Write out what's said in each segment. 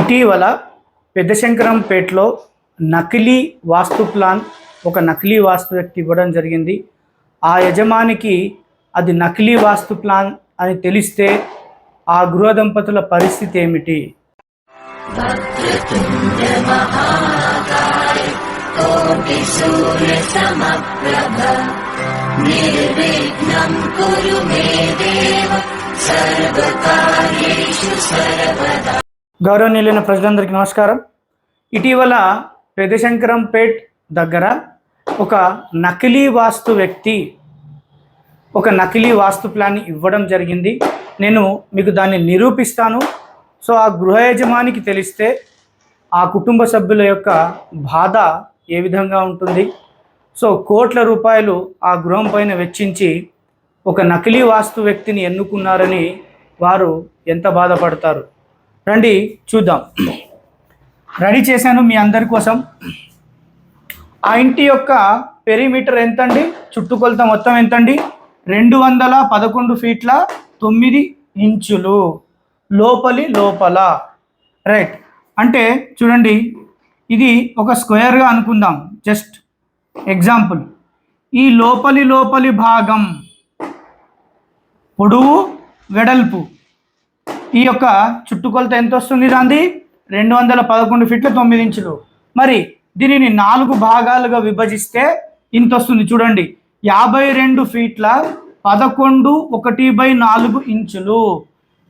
ఇటీవల పెద్దశంకరంపేటలో నకిలీ వాస్తు ప్లాన్ ఒక నకిలీ వాస్తు వ్యక్తి ఇవ్వడం జరిగింది. ఆ యజమానికి అది నకిలీ వాస్తు ప్లాన్ అని తెలిస్తే ఆ గృహ దంపతుల పరిస్థితి ఏమిటి? గౌరవనీయులైన ప్రజలందరికీ నమస్కారం. ఇటీవల పెదశంకరంపేట్ దగ్గర ఒక నకిలీ వాస్తు వ్యక్తి ఒక నకిలీ వాస్తు ప్లాన్ ఇవ్వడం జరిగింది. నేను మీకు దాన్ని నిరూపిస్తాను. సో ఆ గృహ యజమానికి తెలిస్తే ఆ కుటుంబ సభ్యుల యొక్క బాధ ఏ విధంగా ఉంటుంది? సో కోట్ల రూపాయలు ఆ గృహం పైన వెచ్చించి ఒక నకిలీ వాస్తు వ్యక్తిని ఎన్నుకున్నారని వారు ఎంత బాధపడతారు? రండి చూద్దాం. రెడీ చేశాను మీ అందరి కోసం. ఆ ఇంటి యొక్క పెరిమీటర్ ఎంతండి? చుట్టుకొలత మొత్తం ఎంతండి? రెండు వందల పదకొండు ఫీట్ల తొమ్మిది ఇంచులు. లోపలి లోపల. రైట్. అంటే చూడండి ఇది ఒక స్క్వేర్గా అనుకుందాం. Just example. ఈ లోపలి లోపలి భాగం పొడవు వెడల్పు. ఈ యొక్క చుట్టుకొలత ఎంత వస్తుంది దాంది రెండు వందల పదకొండు ఫీట్ల తొమ్మిది ఇంచులు. మరి దీనిని నాలుగు భాగాలుగా విభజిస్తే ఇంత వస్తుంది చూడండి. యాభై రెండు ఫీట్ల పదకొండు ఒకటి బై నాలుగు ఇంచులు.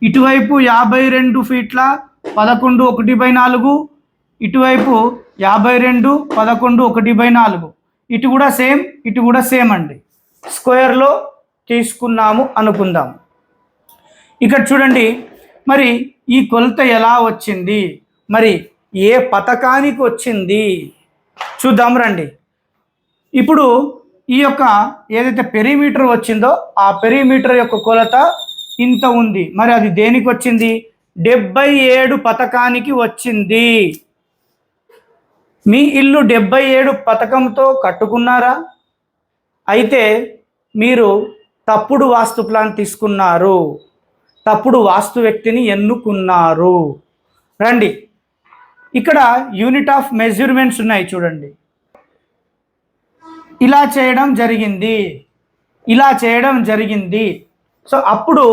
ఇటువైపు యాభై రెండు ఫీట్ల పదకొండు ఒకటి బై నాలుగు. ఇటువైపు యాభై రెండు పదకొండు ఒకటి బై నాలుగు. ఇటు కూడా సేమ్ ఇటు కూడా సేమ్ అండి. స్క్వేర్లో తీసుకున్నాము అనుకుందాం. ఇక్కడ చూడండి మరి ఈ కొలత ఎలా వచ్చింది? మరి ఏ పథకానికి వచ్చింది? చూద్దాం రండి. ఇప్పుడు ఈ యొక్క ఏదైతే పెరిమీటర్ వచ్చిందో ఆ పెరిమీటర్ యొక్క కొలత ఇంత ఉంది. మరి అది దేనికి వచ్చింది? డెబ్బై ఏడు పథకానికి వచ్చింది. మీ ఇల్లు డెబ్బై ఏడు పథకంతో కట్టుకున్నారా? అయితే మీరు తప్పుడు వాస్తు ప్లాన్ తీసుకున్నారు. తప్పుడు వాస్తు వ్యక్తిని ఎన్నుకున్నారు. రండి. ఇక్కడ యూనిట్ ఆఫ్ మెజర్మెంట్స్ ఉన్నాయి చూడండి. ఇలా చేయడం జరిగింది. ఇలా చేయడం జరిగింది. సో అప్పుడు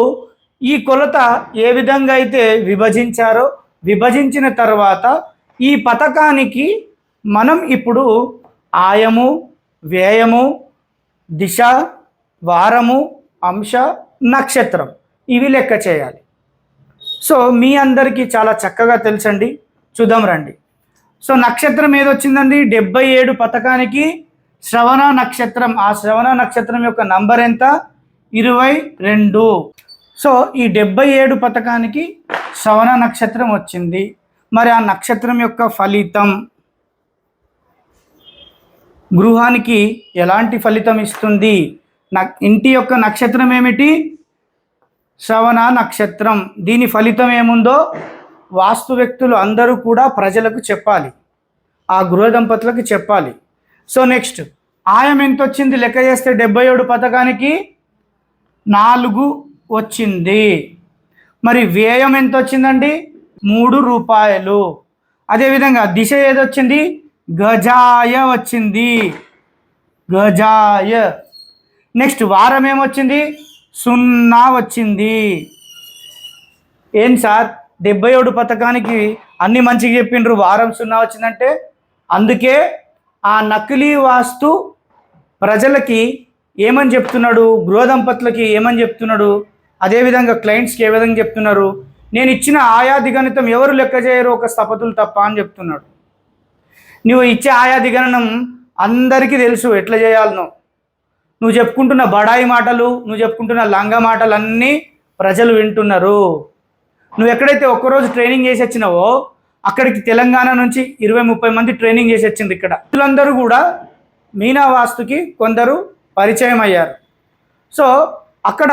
ఈ కొలత ఏ విధంగా అయితే విభజించారో విభజించిన తర్వాత ఈ పథకానికి మనం ఇప్పుడు ఆయము వ్యయము దిశ వారము అంశ నక్షత్రం ఇవి లెక్క చేయాలి. సో మీ అందరికీ చాలా చక్కగా తెలుసండి. చూద్దాం రండి. సో నక్షత్రం ఏదొచ్చిందండి? డెబ్బై ఏడు పథకానికి శ్రవణ నక్షత్రం. ఆ శ్రవణ నక్షత్రం యొక్క నంబర్ ఎంత? ఇరవై రెండు. సో ఈ డెబ్బై ఏడు పథకానికి శ్రవణ నక్షత్రం వచ్చింది. మరి ఆ నక్షత్రం యొక్క ఫలితం? గృహానికి ఎలాంటి ఫలితం ఇస్తుంది? నా ఇంటి యొక్క నక్షత్రం ఏమిటి? శ్రవణ నక్షత్రం. దీని ఫలితం ఏముందో వాస్తు వ్యక్తులు అందరూ కూడా ప్రజలకు చెప్పాలి. ఆ గృహ దంపతులకు చెప్పాలి. సో నెక్స్ట్ ఆయం ఎంత వచ్చింది లెక్క చేస్తే డెబ్బై ఏడు పథకానికి నాలుగు వచ్చింది. మరి వ్యయం ఎంత వచ్చిందండి మూడు రూపాయలు. అదేవిధంగా దిశ ఏదొచ్చింది? గజాయ వచ్చింది. గజాయ. నెక్స్ట్ వారం ఏమొచ్చింది? సున్నా వచ్చింది. ఏం సార్? డెబ్బై ఏడు పథకానికి అన్ని మంచిగా చెప్పిండ్రు. వారం సున్నా వచ్చిందంటే అందుకే ఆ నకిలీ వాస్తు ప్రజలకి ఏమని చెప్తున్నాడు? గృహ దంపతులకి ఏమని చెప్తున్నాడు? అదేవిధంగా క్లయింట్స్కి ఏ విధంగా చెప్తున్నారు? నేను ఇచ్చిన ఆయాది గణితం ఎవరు లెక్క చేయరు? ఒక స్థపతులు తప్ప అని చెప్తున్నాడు. నువ్వు ఇచ్చే ఆయాది గణనం అందరికీ తెలుసు ఎట్లా చేయాలనో. నువ్వు చెప్పుకుంటున్న బడాయి మాటలు నువ్వు చెప్పుకుంటున్న లంగ మాటలు అన్నీ ప్రజలు వింటున్నారు. నువ్వు ఎక్కడైతే ఒక్కరోజు ట్రైనింగ్ చేసి వచ్చినావో అక్కడికి తెలంగాణ నుంచి ఇరవై ముప్పై మంది ట్రైనింగ్ చేసి వచ్చింది ఇక్కడ. వీళ్ళందరూ కూడా మీనా వాస్తుకి కొందరు పరిచయం అయ్యారు. సో అక్కడ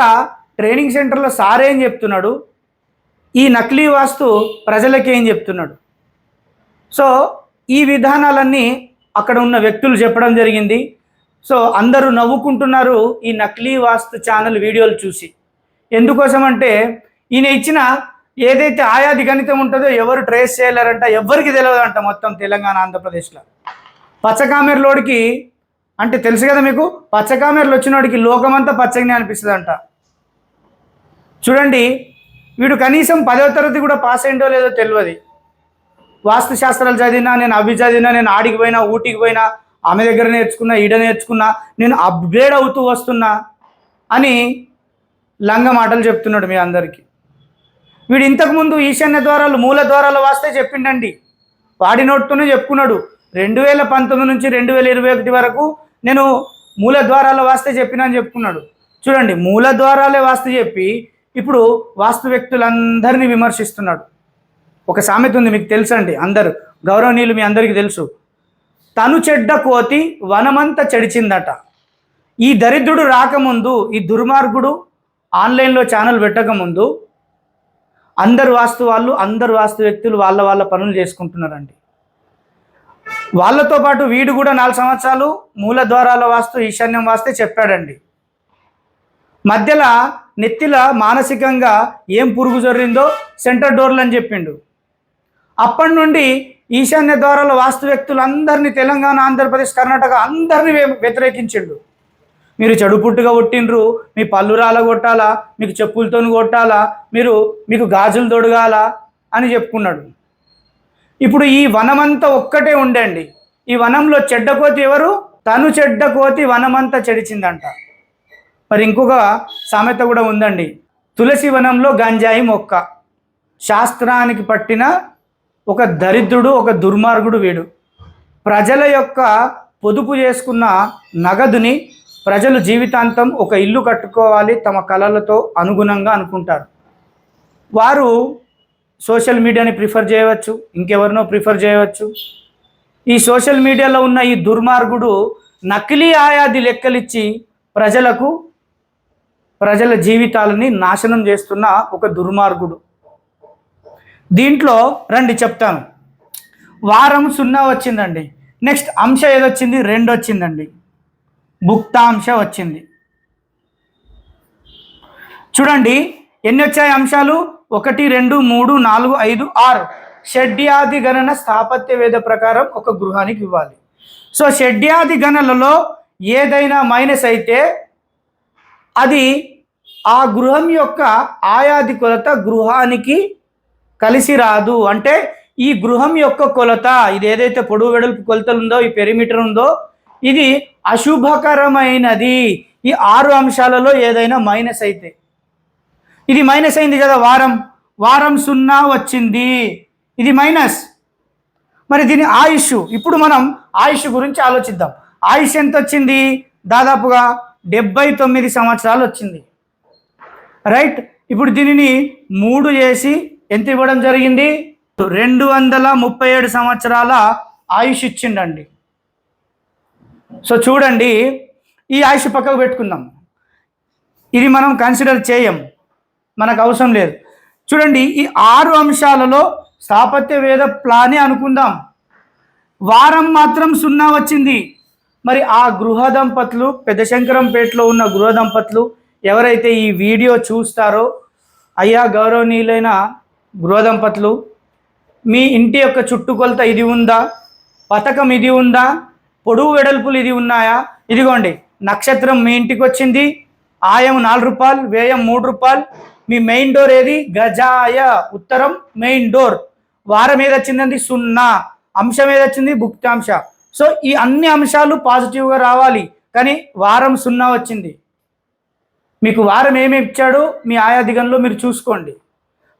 ట్రైనింగ్ సెంటర్లో సార్ ఏం చెప్తున్నాడు? ఈ నకిలీ వాస్తు ప్రజలకి ఏం చెప్తున్నాడు? సో ఈ విధానాలన్నీ అక్కడ ఉన్న వ్యక్తులు చెప్పడం జరిగింది. సో అందరూ నవ్వుకుంటున్నారు ఈ నకిలీ వాస్తు ఛానల్ వీడియోలు చూసి. ఎందుకోసం అంటే ఈయన ఇచ్చిన ఏదైతే ఆయాది గణితం ఉంటుందో ఎవరు ట్రేస్ చేయలేరంట ఎవరికి తెలియదు అంట మొత్తం తెలంగాణ ఆంధ్రప్రదేశ్లో. పచ్చకామెర్లోడికి అంటే తెలుసు కదా మీకు పచ్చకామెర్లు వచ్చినోడికి లోకమంతా పచ్చగానే అనిపిస్తుంది అంట చూడండి వీడు కనీసం పదవ తరగతి కూడా పాస్ అయిందో లేదో తెలియదు వాస్తు శాస్త్రాలు చదివినా నేను అవి చదివినా నేను ఆడికి పోయినా ఊటికి పోయినా ఆమె దగ్గర నేర్చుకున్నా ఈడ నేర్చుకున్నా నేను అప్గ్రేడ్ అవుతూ వస్తున్నా అని లంగ మాటలు చెప్తున్నాడు మీ అందరికీ. వీడు ఇంతకుముందు ఈశాన్య ద్వారాలు మూల ద్వారాలు వాస్తే చెప్పిండండి. వాడి నోట్తోనే చెప్పుకున్నాడు. రెండు వేల పంతొమ్మిది నుంచి రెండు వేల ఇరవై ఒకటి వరకు నేను మూల ద్వారాలు వాస్తే చెప్పినా అని చెప్పుకున్నాడు. చూడండి మూల ద్వారాలే వాస్తు చెప్పి ఇప్పుడు వాస్తు వ్యక్తులందరినీ విమర్శిస్తున్నాడు. ఒక సామెత ఉంది మీకు తెలుసండి అందరు గౌరవనీయులు మీ అందరికీ తెలుసు. తను చెడ్డ కోతి వనమంతా చెడిచిందట. ఈ దరిద్రుడు రాకముందు ఈ దుర్మార్గుడు ఆన్లైన్లో ఛానల్ పెట్టకముందు అందరు వాస్తు వాళ్ళు అందరు వాస్తు వ్యక్తులు వాళ్ళ వాళ్ళ పనులు చేసుకుంటున్నారండి. వాళ్ళతో పాటు వీడు కూడా నాలుగు సంవత్సరాలు మూల ద్వారాల వాస్తు ఈశాన్యం వాస్తే చెప్పాడండి. మధ్యలో నెత్తిల మానసికంగా ఏం పురుగు జొర్రిందో సెంటర్ డోర్లు అని చెప్పిండు. అప్పటి నుండి ఈశాన్య ద్వారాల వాస్తు వ్యక్తులందరినీ తెలంగాణ ఆంధ్రప్రదేశ్ కర్ణాటక అందరినీ వ్యతిరేకించిండు. మీరు చెడు పుట్టుగా కొట్టిండ్రు మీ పళ్ళు కొట్టాలా మీకు చెప్పులతో కొట్టాలా మీరు మీకు గాజులు తొడగాల అని చెప్పుకున్నాడు. ఇప్పుడు ఈ వనమంతా ఒక్కటే ఉండండి ఈ వనంలో చెడ్డ కోతి ఎవరు? తను చెడ్డ కోతి వనమంతా చెడిచిందంట. మరి ఇంకొక సామెత కూడా ఉందండి. తులసి వనంలో గంజాయి మొక్క. శాస్త్రానికి పట్టిన ఒక దరిద్రుడు ఒక దుర్మార్గుడు వీడు. ప్రజల యొక్క పొదుపు చేసుకున్న నగదుని ప్రజలు జీవితాంతం ఒక ఇల్లు కట్టుకోవాలి తమ కళలతో అనుగుణంగా అనుకుంటారు. వారు సోషల్ మీడియాని ప్రిఫర్ చేయవచ్చు ఇంకెవరినో ప్రిఫర్ చేయవచ్చు. ఈ సోషల్ మీడియాలో ఉన్న ఈ దుర్మార్గుడు నకిలీ ఆయాది లెక్కలిచ్చి ప్రజలకు ప్రజల జీవితాలని నాశనం చేస్తున్న ఒక దుర్మార్గుడు. దీంట్లో రండి చెప్తాను. వారం సున్నా వచ్చిందండి. నెక్స్ట్ అంశ ఏదొచ్చింది? రెండు వచ్చిందండి. భుక్తాంశ వచ్చింది. చూడండి ఎన్ని వచ్చాయి అంశాలు? ఒకటి రెండు మూడు నాలుగు ఐదు ఆరు. షడ్యాది గణన స్థాపత్య వేద ప్రకారం ఒక గృహానికి ఇవ్వాలి. సో షడ్యాది గణనలలో ఏదైనా మైనస్ అయితే అది ఆ గృహం యొక్క ఆయాది కొలత గృహానికి కలిసి రాదు. అంటే ఈ గృహం యొక్క కొలత ఇది ఏదైతే పొడవు వెడల్పు కొలతలు ఉందో ఈ పెరిమీటర్ ఉందో ఇది అశుభకరమైనది. ఈ ఆరు అంశాలలో ఏదైనా మైనస్ అయితే. ఇది మైనస్ అయింది కదా వారం. వారం సున్నా వచ్చింది. ఇది మైనస్ మరి దీని ఆయుష్ ఇప్పుడు మనం ఆయుష్ గురించి ఆలోచిద్దాం. ఆయుష్ ఎంత వచ్చింది? దాదాపుగా డెబ్బై తొమ్మిది సంవత్సరాలు వచ్చింది. రైట్ ఇప్పుడు దీనిని మూడు చేసి ఎంత ఇవ్వడం జరిగింది? రెండు వందల ముప్పై ఏడు సంవత్సరాల ఆయుష్ ఇచ్చిండండి. సో చూడండి ఈ ఆయుష్ పక్కకు పెట్టుకుందాం. ఇది మనం కన్సిడర్ చేయం. మనకు అవసరం లేదు. చూడండి ఈ ఆరు అంశాలలో స్థాపత్య వేద ప్లానే అనుకుందాం. వారం మాత్రం సున్నా వచ్చింది. మరి ఆ గృహ దంపతులు పెద్దశంకరంపేటలో ఉన్న గృహ దంపతులు ఎవరైతే ఈ వీడియో చూస్తారో అయ్యా గౌరవనీయులైన గృహ దంపతులు మీ ఇంటి యొక్క చుట్టుకొలత ఇది ఉందా? పథకం ఇది ఉందా? పొడుగు వెడల్పులు ఇది ఉన్నాయా? ఇదిగోండి నక్షత్రం మీ ఇంటికి వచ్చింది. ఆయం నాలుగు రూపాయలు వ్యయం మూడు రూపాయలు. మీ మెయిన్ డోర్ ఏది? గజాయ. ఉత్తరం మెయిన్ డోర్. వారం ఏది వచ్చిందండి? సున్నా. అంశం ఏది వచ్చింది? భుక్తాంశ. సో ఈ అన్ని అంశాలు పాజిటివ్గా రావాలి. కానీ వారం సున్నా వచ్చింది. మీకు వారం ఏమి ఇచ్చాడో? మీ ఆయా దిగంలో మీరు చూసుకోండి.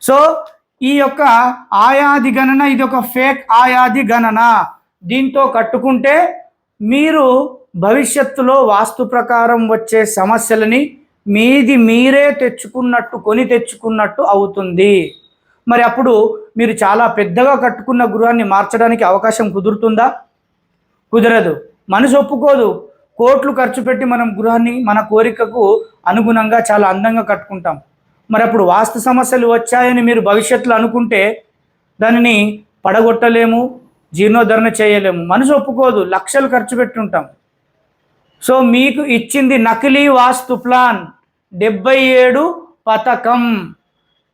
సో ఈ యొక్క ఆయాది గణన ఇది ఒక ఫేక్ ఆయాది గణన. దీంతో కట్టుకుంటే మీరు భవిష్యత్తులో వాస్తు ప్రకారం వచ్చే సమస్యలని మీది మీరే తెచ్చుకున్నట్టు కొని తెచ్చుకున్నట్టు అవుతుంది. మరి అప్పుడు మీరు చాలా పెద్దగా కట్టుకున్న గృహాన్ని మార్చడానికి అవకాశం కుదురుతుందా? కుదరదు. మనసు ఒప్పుకోదు. కోట్లు ఖర్చు పెట్టి మనం గృహాన్ని మన కోరికకు అనుగుణంగా చాలా అందంగా కట్టుకుంటాం. మరి అప్పుడు వాస్తు సమస్యలు వచ్చాయని మీరు భవిష్యత్తులో అనుకుంటే దానిని పడగొట్టలేము జీర్ణోద్ధరణ చేయలేము. మనసు ఒప్పుకోదు లక్షలు ఖర్చు పెట్టుంటాం. సో మీకు ఇచ్చింది నకిలీ వాస్తు ప్లాన్. డెబ్బై ఏడు పథకం.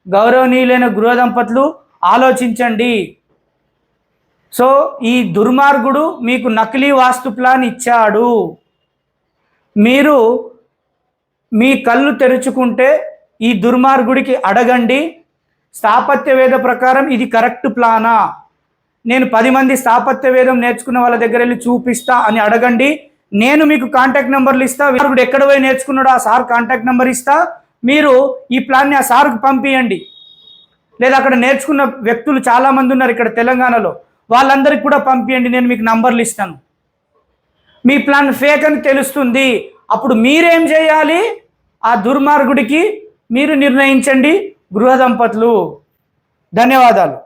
గౌరవనీయులైన గృహ దంపతులు ఆలోచించండి. సో ఈ దుర్మార్గుడు మీకు నకిలీ వాస్తు ప్లాన్ ఇచ్చాడు. మీరు మీ కళ్ళు తెరుచుకుంటే ఈ దుర్మార్గుడికి అడగండి. స్థాపత్యవేద ప్రకారం ఇది కరెక్ట్ ప్లానా? నేను పది మంది స్థాపత్య వేదం నేర్చుకున్న వాళ్ళ దగ్గర వెళ్ళి చూపిస్తా అని అడగండి. నేను మీకు కాంటాక్ట్ నెంబర్లు ఇస్తా. వీరుడు ఎక్కడ పోయి నేర్చుకున్నాడో ఆ సార్ కాంటాక్ట్ నెంబర్ ఇస్తా. మీరు ఈ ప్లాన్ని ఆ సార్కు పంపించండి లేదా అక్కడ నేర్చుకున్న వ్యక్తులు చాలామంది ఉన్నారు ఇక్కడ తెలంగాణలో. వాళ్ళందరికీ కూడా పంపించండి నేను మీకు నంబర్లు ఇస్తాను. మీ ప్లాన్ ఫేక్ అని తెలుస్తుంది. అప్పుడు మీరేం చేయాలి? ఆ దుర్మార్గుడికి మీరు నిర్ణయించండి గృహ దంపతులు. ధన్యవాదాలు.